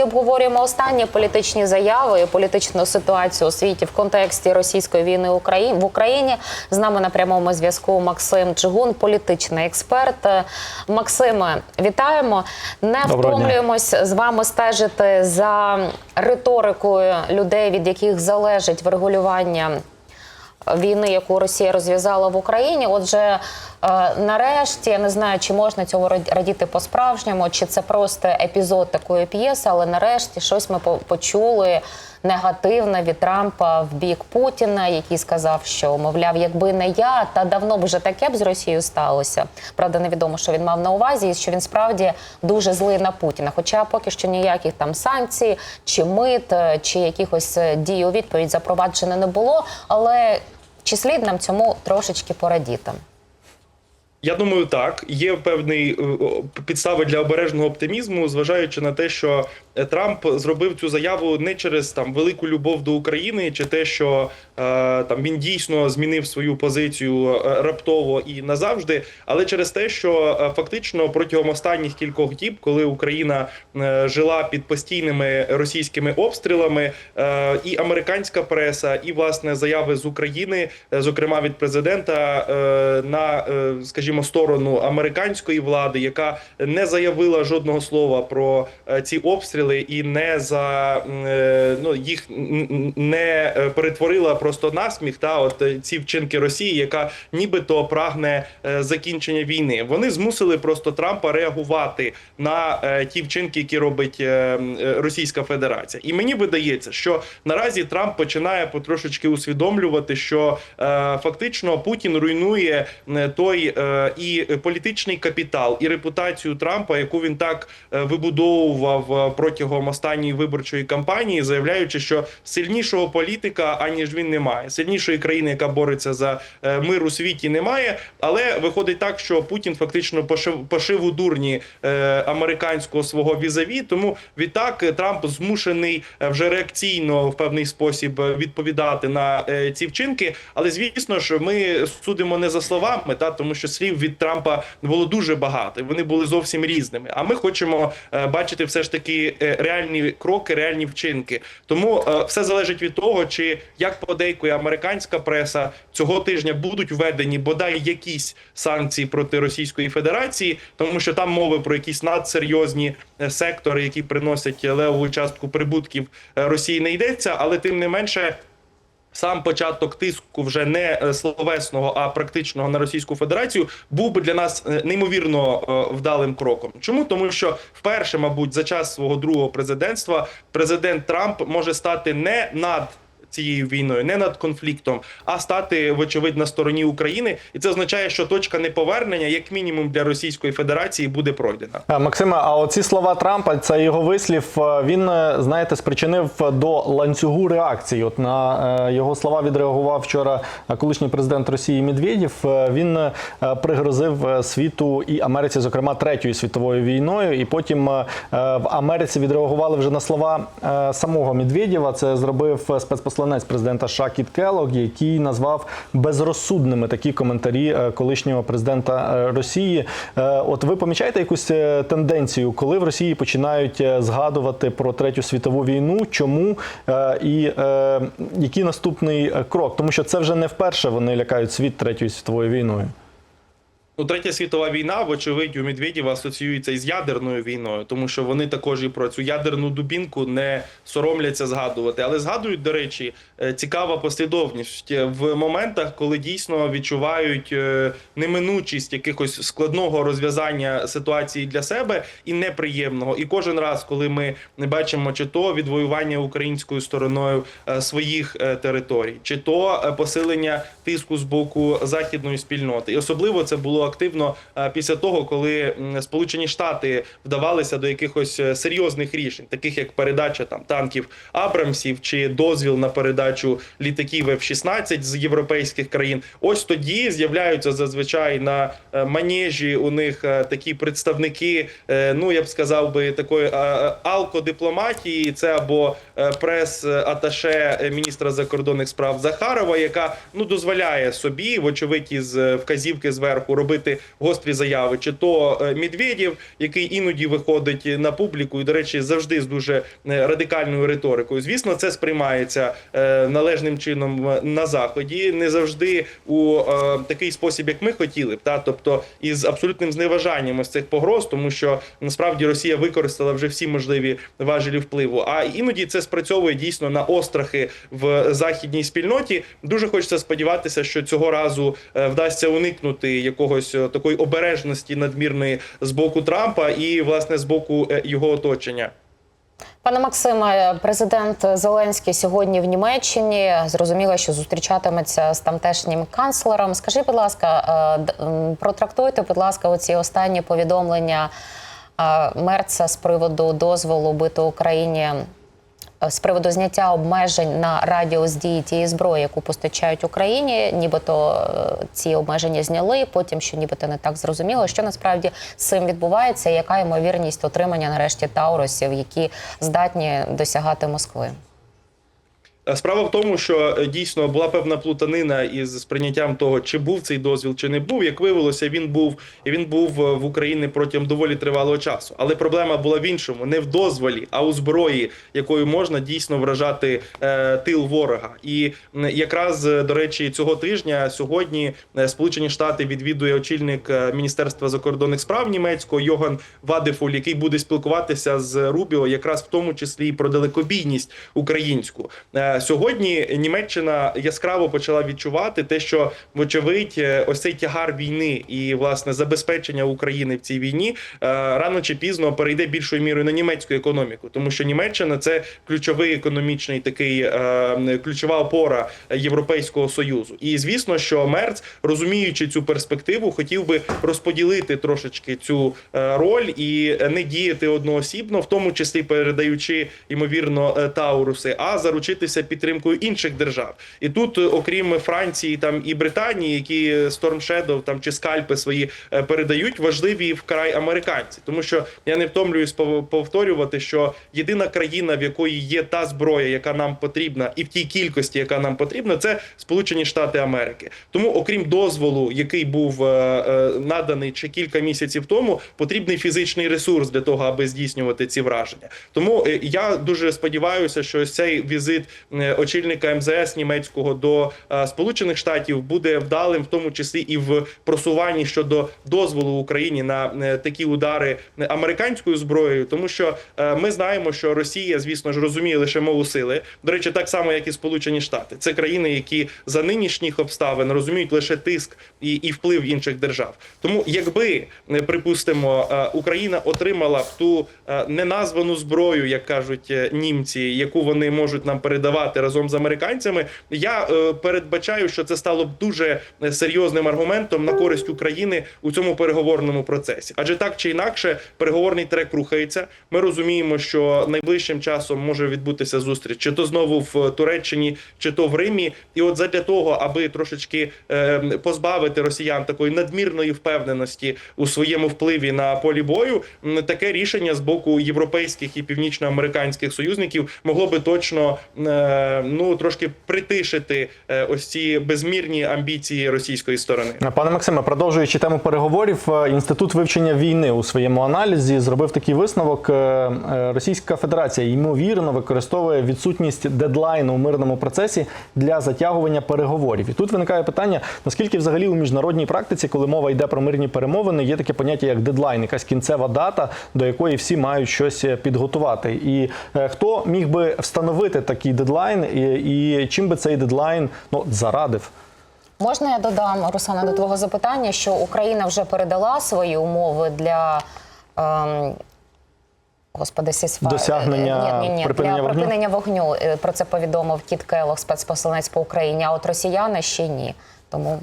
і обговорюємо останні політичні заяви і політичну ситуацію у світі в контексті російської війни в Україні. З нами на прямому зв'язку Максим Чигун, політичний експерт. Максиме, вітаємо. Не Доброго дня. втомлюємось з вами стежити за риторикою людей, від яких залежить врегулювання війни, яку Росія розв'язала в Україні. Отже, е, нарешті я не знаю, чи можна цього радіти по-справжньому, чи це просто епізод такої п'єси, але нарешті щось ми почули негативне від Трампа в бік Путіна, який сказав, що мовляв, якби не я, та давно б вже таке б з Росією сталося. Правда, невідомо, що він мав на увазі, і що він справді дуже злий на Путіна. Хоча поки що ніяких там санкцій, чи мит, е, чи якихось е, дій у відповідь запроваджено не було. Але чи слід нам цьому трошечки порадіти? Я думаю, так. Є певний е, підстави для обережного оптимізму, зважаючи на те, що е, Трамп зробив цю заяву не через там велику любов до України, чи те, що е, там він дійсно змінив свою позицію раптово і назавжди, але через те, що фактично протягом останніх кількох діб, коли Україна жила під постійними російськими обстрілами, і американська преса, і власне заяви з України, зокрема від президента, на е, скажімо, сторону американської влади, яка не заявила жодного слова про е, ці обстріли і не за е, ну їх не е, перетворила просто на сміх. Та от ці вчинки Росії, яка нібито прагне закінчення війни. Вони змусили просто Трампа реагувати на ті вчинки, які робить Російська Федерація. І мені видається, що наразі Трамп починає потрошечки усвідомлювати, що фактично Путін руйнує той і політичний капітал, і репутацію Трампа, яку він так е, вибудовував е, протягом останньої виборчої кампанії, заявляючи, що сильнішого політика аніж він немає, сильнішої країни, яка бореться за е, мир у світі, немає. Але виходить так, що Путін фактично пошив пошив у дурні американського свого візаві. Тому відтак Трамп змушений вже реакційно в певний спосіб відповідати на ці вчинки. Але звісно ж, ми судимо не за словами, та тому що слів від Трампа було дуже багато. Вони були зовсім різними. А ми хочемо е, бачити все ж таки е, реальні кроки, реальні вчинки. Тому е, все залежить від того, чи як подейкує американська преса цього тижня будуть введені бодай якісь санкції проти Російської Федерації, тому що там мови про якісь надсерйозні сектори, які приносять левову частку прибутків Росії, не йдеться, але тим не менше. Сам початок тиску вже не е, словесного, а практичного на Російську Федерацію був би для нас е, неймовірно е, вдалим кроком. Чому тому, що вперше, мабуть, за час свого другого президентства президент Трамп може стати не над цією війною, не над конфліктом, а стати вочевидь на стороні України, і це означає, що точка неповернення, як мінімум для Російської Федерації, буде пройдена. Е, Максиме, а оці слова Трампа, це його вислів. е, Він е, знаєте, спричинив до ланцюгу реакції. От на його слова відреагував вчора колишній президент Росії Медведєв. Він пригрозив світу і Америці, зокрема третьою світовою війною. І потім в Америці відреагували вже на слова самого Медведєва. Це зробив е, спецпосланець президента США Кіт Келлог, який назвав безрозсудними такі коментарі е, колишнього президента е, Росії. Е, От ви помічаєте якусь тенденцію, коли в Росії починають згадувати про третю світову війну? Чому і який наступний крок? Тому що це вже не вперше вони лякають світ третьою світовою війною. Ну, третя світова війна, вочевидь, у Медведєва асоціюється із ядерною війною, тому що вони також і про цю ядерну дубінку не соромляться згадувати. Але згадують, до речі, е, цікава послідовність в моментах, коли дійсно відчувають е, неминучість якихось складного розв'язання ситуації для себе і неприємного. І кожен раз, коли ми не бачимо чи то відвоювання українською стороною е, своїх територій, чи то посилення тиску з боку західної спільноти, і особливо це було активно е, після того, коли Сполучені Штати вдавалися до якихось е, серйозних рішень, таких як передача там танків Абрамсів чи дозвіл на передачу літаків F-16 з європейських країн. Ось тоді з'являються зазвичай на е, манежі у них такі представники. Ну я б сказав би такої алкодипломатії. Це або прес-аташе міністра закордонних справ Захарова, яка ну дозволяє собі, вочевидь, із вказівки зверху робити робити гострі заяви, чи то е, Медведєв, який іноді виходить на публіку, і до речі, завжди з дуже е, радикальною риторикою. Звісно, це сприймається е, належним чином на заході, не завжди у такий спосіб, як ми хотіли б, та тобто із абсолютним зневажанням із цих погроз, тому що насправді Росія використала вже всі можливі важелі впливу. А іноді це спрацьовує дійсно на острахи в західній спільноті. Дуже хочеться сподіватися, що цього разу вдасться уникнути якогось е, такої обережності надмірної з боку Трампа і власне з боку е, його оточення. Пане Максиме, президент Зеленський сьогодні в Німеччині зрозуміло, що зустрічатиметься з тамтешнім канцлером. Скажіть, будь ласка, е, протрактуйте, будь ласка, оці останні повідомлення Мерца з приводу дозволу бити Україні. Е, З приводу зняття обмежень на радіус дії тієї зброї, яку постачають Україні, нібито е, ці обмеження зняли. Потім що нібито не так зрозуміло, що насправді з цим відбувається, яка ймовірність отримання нарешті таурусів, які здатні досягати Москви. Е, Справа в тому, що е, дійсно була певна плутанина із сприйняттям того, чи був цей дозвіл, чи не був. Як виявилося, він був і він був е, в Україні протягом доволі тривалого часу. Але проблема була в іншому: не в дозволі, а у зброї, якою можна дійсно вражати е, тил ворога. І якраз до речі, цього тижня сьогодні Сполучені Штати відвідує очільник Міністерства закордонних справ німецького Йоган Вадефуль, який буде спілкуватися з Рубіо, якраз в тому числі і про далекобійність українську. Сьогодні Німеччина яскраво почала відчувати те, що вочевидь, е, ось цей тягар війни і власне забезпечення України в цій війні е, рано чи пізно перейде більшою мірою на німецьку економіку, тому що Німеччина це ключовий економічний такий е, ключова опора Європейського союзу. І звісно, що Мерц, розуміючи цю перспективу, хотів би розподілити трошечки цю роль і не діяти одноосібно, в тому числі передаючи ймовірно Тауруси, а заручитися підтримкою інших держав. І тут, е, окрім Франції там і Британії, які Storm Shadow там чи скальпи свої е, передають, важливі вкрай американці, тому що я не втомлююсь пов- повторювати, що єдина країна, в якої є та зброя, яка нам потрібна, і в тій кількості, яка нам потрібна, це Сполучені Штати Америки. Тому, окрім дозволу, який був е, е, наданий ще кілька місяців тому, потрібний фізичний ресурс для того, аби здійснювати ці враження. Тому е, я дуже сподіваюся, що цей візит е, очільника МЗС німецького до е, Сполучених Штатів буде вдалим, в тому числі і в просуванні щодо дозволу Україні на е, такі удари американською зброєю, тому що е, ми знаємо, що Росія, звісно ж, розуміє лише мову сили. До речі, так само, як і Сполучені Штати. Це країни, які за нинішніх обставин розуміють лише тиск і, і вплив інших держав. Тому, якби е, припустимо, е, Україна отримала б ту е, неназвану зброю, як кажуть е, німці, яку вони можуть нам передавати разом з американцями, я е, передбачаю, що це стало б дуже е, серйозним аргументом на користь України у цьому переговорному процесі. Адже так чи інакше, переговорний трек рухається. Ми розуміємо, що найближчим часом може відбутися зустріч, чи то знову в Туреччині, чи то в Римі. І от задля того, аби трошечки е, позбавити росіян такої надмірної впевненості у своєму впливі на полі бою, таке рішення з боку європейських і північноамериканських союзників могло би точно ну трошки притишити е, ось ці безмірні амбіції російської сторони. Пане Максиме, продовжуючи тему переговорів, е, інститут вивчення війни у своєму аналізі зробив такий висновок. Е, е, Російська Федерація ймовірно використовує відсутність дедлайну у мирному процесі для затягування переговорів. І тут виникає питання: наскільки взагалі у міжнародній практиці, коли мова йде про мирні перемовини, є таке поняття як дедлайн, якась кінцева дата, до якої всі мають щось е, підготувати. І е, хто міг би встановити такий дедлайн, і, і чим би цей дедлайн ну зарадив? Можна я додам, Руслана, до твого запитання, що Україна вже передала свої умови для. Ем, Господи, сісфа... Досягнення ні, ні, ні, припинення для вогню? припинення вогню. Е, Про це повідомив Кіт Келлог, спецпосланець по Україні. А от росіяни ще ні. Тому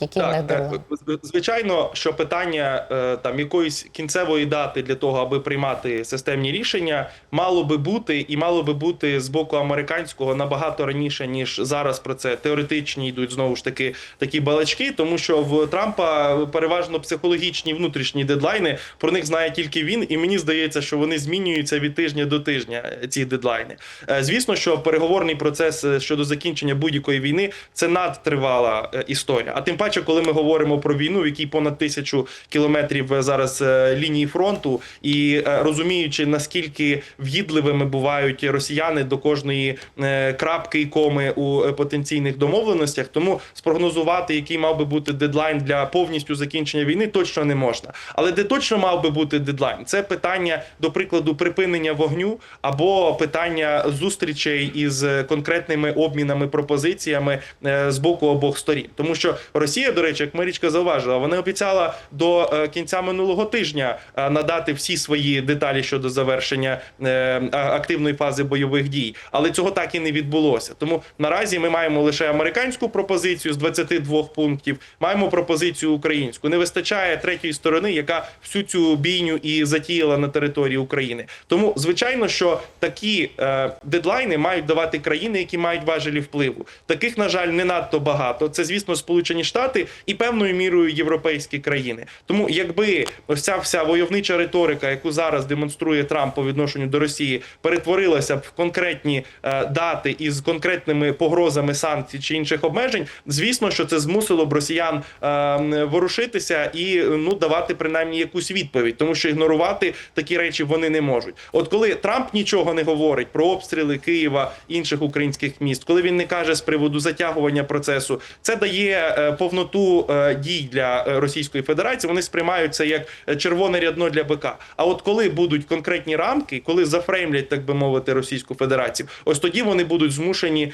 які в них Так, так. Звичайно, що питання е, там якоїсь кінцевої дати для того, аби приймати системні рішення, мало би бути і мало би бути з боку американського набагато раніше ніж зараз. Про це теоретичні йдуть знову ж таки такі балачки, тому що в Трампа переважно психологічні внутрішні дедлайни. Про них знає тільки він, і мені здається, що вони змінюються від тижня до тижня. е, Ці дедлайни. Е, Звісно, що переговорний процес щодо закінчення будь-якої війни це надтривала історія. А Тим паче, коли ми говоримо про війну, в якій понад тисячу кілометрів е, зараз е, лінії фронту, і е, розуміючи наскільки в'їдливими бувають росіяни до кожної крапки і коми у потенційних домовленостях, тому спрогнозувати, який мав би бути дедлайн для повністю закінчення війни, точно не можна. Але де точно мав би бути дедлайн, це питання до прикладу припинення вогню або питання зустрічей із конкретними обмінами пропозиціями з боку обох сторін, тому що Росія, до речі, як Марічка зауважила, вона обіцяла до е, кінця минулого тижня е, надати всі свої деталі щодо завершення е, активної фази бойових дій, але цього так і не відбулося. Тому наразі ми маємо лише американську пропозицію з 22 пунктів, маємо пропозицію українську. Не вистачає третьої сторони, яка всю цю бійню і затіяла на території України. Тому звичайно, що такі дедлайни мають давати країни, які мають важелі впливу. Таких, на жаль, не надто багато. Це, звісно, Сполучені Штати і певною мірою європейські країни. Тому, якби ось ця вся войовнича риторика, яку зараз демонструє Трамп по відношенню до Росії, перетворилася б в конкретні е, дати із конкретними погрозами санкцій чи інших обмежень, звісно, що це змусило б росіян е, ворушитися і ну давати принаймні якусь відповідь, тому що ігнорувати такі речі вони не можуть. От коли Трамп нічого не говорить про обстріли Києва інших українських міст, коли він не каже з приводу затягування процесу, це дає е, повноту е, дій для е, Російської Федерації. Вони сприймають це як е, червоне рядно для бика. А от коли будуть конкретні рамки, коли зафреймлять, так би мовити, Російську Федерацію, ось тоді вони будуть змушені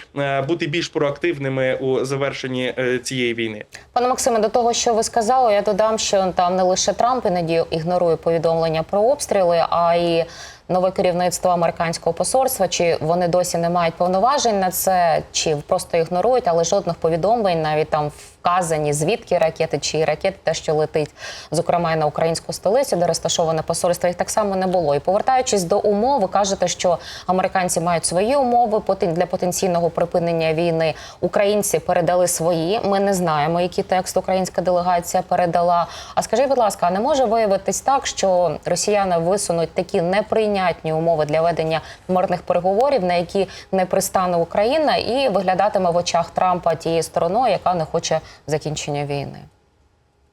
бути більш проактивними у завершенні цієї війни. Пане Максиме, до того, що ви сказали, я додам, що там не лише Трамп іноді ігнорує повідомлення про обстріли, а й нове керівництво американського посольства. Чи вони досі не мають повноважень на це, чи просто ігнорують, але жодних повідомлень, навіть там вказані звідки ракети, чи ракети, те, що летить, зокрема і на українську столицю, де розташоване посольство, їх так само не було. І повертаючись до умов, ви кажете, що американці мають свої умови для потенційного припинення війни. Українці передали свої. Ми не знаємо, який текст українська делегація передала. А скажіть, будь ласка, а не може виявитись так, що росіяни висунуть такі неприйнятні умови для ведення мирних переговорів, на які не пристане Україна, і виглядатиме в очах Трампа тією стороною, яка не хоче закінчення війни?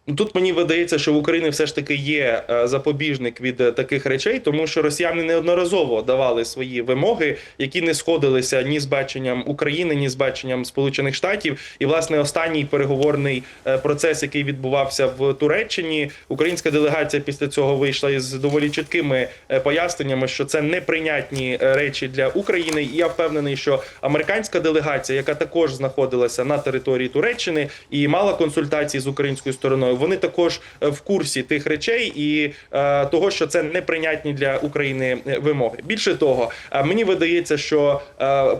Ну, Тут мені видається, що в Україні все ж таки є е, запобіжник від е, таких речей, тому що росіяни неодноразово давали свої вимоги, які не сходилися ні з баченням України, ні з баченням Сполучених Штатів. І власне останній переговорний е, процес, який відбувався в Туреччині, українська делегація після цього вийшла із доволі чіткими поясненнями, що це неприйнятні речі для України. І я впевнений, що американська делегація, яка також знаходилася на території Туреччини і мала консультації з українською стороною, вони також е, в курсі тих речей і е, того, що це неприйнятні для України е, вимоги. Більше того, мені видається, що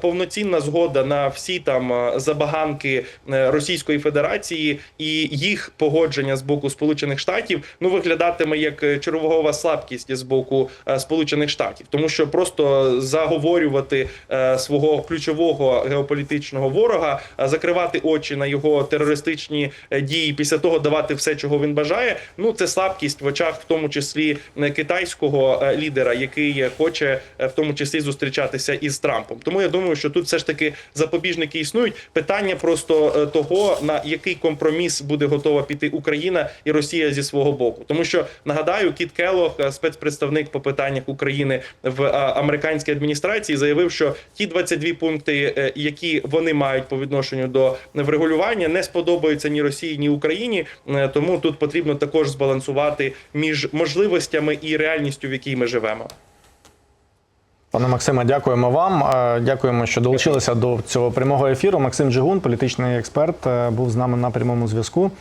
повноцінна згода на всі там забаганки Російської Федерації і їх погодження з боку Сполучених Штатів ну виглядатиме як чергова слабкість з боку Сполучених Штатів, тому що просто заговорювати свого ключового геополітичного ворога, закривати очі на його терористичні дії, після того давати все, чого він бажає. Ну це слабкість в очах, в тому числі е, китайського е, лідера, який хоче е, в тому числі зустрічатися із Трампом. Тому я думаю, що тут все ж таки запобіжники існують. Питання просто того, на який компроміс буде готова піти Україна і Росія зі свого боку. Тому що нагадаю, Кіт Келлог, е, спецпредставник по питаннях України в американській адміністрації, заявив, що ті 22 пункти, які вони мають по відношенню до врегулювання, не сподобаються ні Росії, ні Україні. Тому тут потрібно також збалансувати між можливостями і реальністю, в якій ми живемо. Пане Максиме, дякуємо вам. Е, Дякуємо, що долучилися до цього прямого ефіру. Максим Джигун, політичний експерт, е, був з нами на прямому зв'язку.